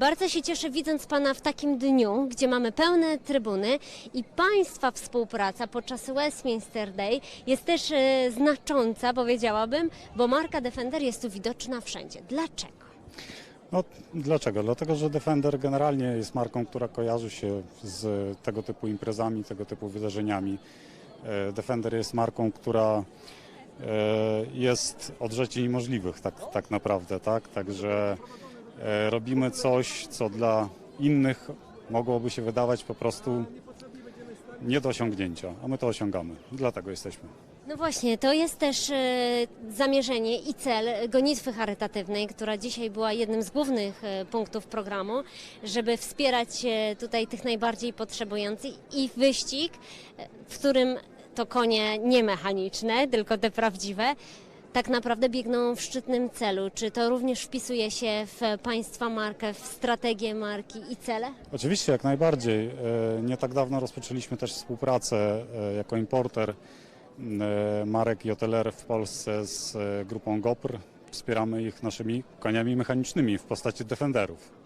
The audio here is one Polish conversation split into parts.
Bardzo się cieszę widząc Pana w takim dniu, gdzie mamy pełne trybuny i Państwa współpraca podczas Westminster Day jest też e, znacząca, powiedziałabym, bo marka Defender jest tu widoczna wszędzie. Dlaczego? No, dlaczego? Dlatego, że Defender generalnie jest marką, która kojarzy się z tego typu imprezami, tego typu wydarzeniami. E, Defender jest marką, która e, jest od rzeczy niemożliwych tak, tak naprawdę, tak? Także robimy coś, co dla innych mogłoby się wydawać po prostu nie do osiągnięcia, a my to osiągamy. Dlatego jesteśmy. No właśnie, to jest też e, zamierzenie i cel gonitwy charytatywnej, która dzisiaj była jednym z głównych e, punktów programu, żeby wspierać e, tutaj tych najbardziej potrzebujących i wyścig, e, w którym to konie nie mechaniczne, tylko te prawdziwe, tak naprawdę biegną w szczytnym celu. Czy to również wpisuje się w Państwa markę, w strategię marki i cele? Oczywiście, jak najbardziej. E, Nie tak dawno rozpoczęliśmy też współpracę e, jako importer e, marek JLR w Polsce z grupą GOPR. Wspieramy ich naszymi koniami mechanicznymi w postaci Defenderów.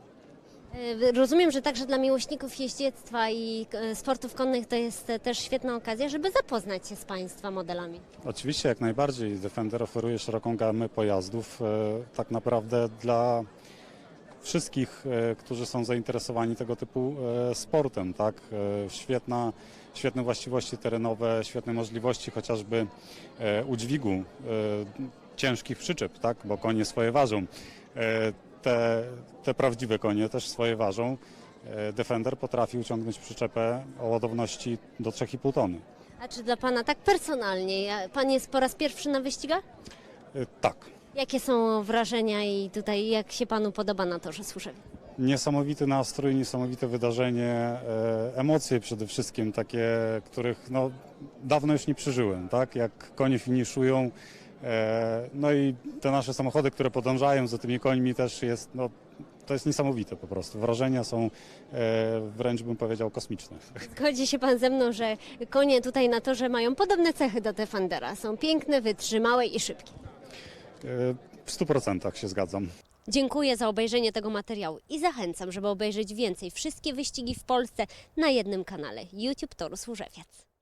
E, Rozumiem, że także dla miłośników jeździectwa i e, sportów konnych to jest e, też świetna okazja, żeby zapoznać się z Państwa modelami. Oczywiście, jak najbardziej. Defender oferuje szeroką gamę pojazdów tak naprawdę dla wszystkich, którzy są zainteresowani tego typu sportem. Tak? Świetna, świetne właściwości terenowe, świetne możliwości chociażby udźwigu ciężkich przyczep, tak? bo konie swoje ważą. Te, te prawdziwe konie też swoje ważą. E, Defender potrafi uciągnąć przyczepę o ładowności do 3,5 tony. A czy dla Pana tak personalnie, Pan jest po raz pierwszy na wyścigach? E, Tak. Jakie są wrażenia i tutaj jak się Panu podoba na torze Służewie? Niesamowity nastrój, niesamowite wydarzenie, e, emocje przede wszystkim, takie, których no, dawno już nie przeżyłem, tak? Jak konie finiszują, no i te nasze samochody, które podążają za tymi końmi też jest, no, to jest niesamowite po prostu. Wrażenia są e, wręcz bym powiedział kosmiczne. Zgodzi się Pan ze mną, że konie tutaj na torze mają podobne cechy do Defendera. Są piękne, wytrzymałe i szybkie. E, w stu procentach się zgadzam. Dziękuję za obejrzenie tego materiału i zachęcam, żeby obejrzeć więcej wszystkie wyścigi w Polsce na jednym kanale YouTube Toru Służewiec.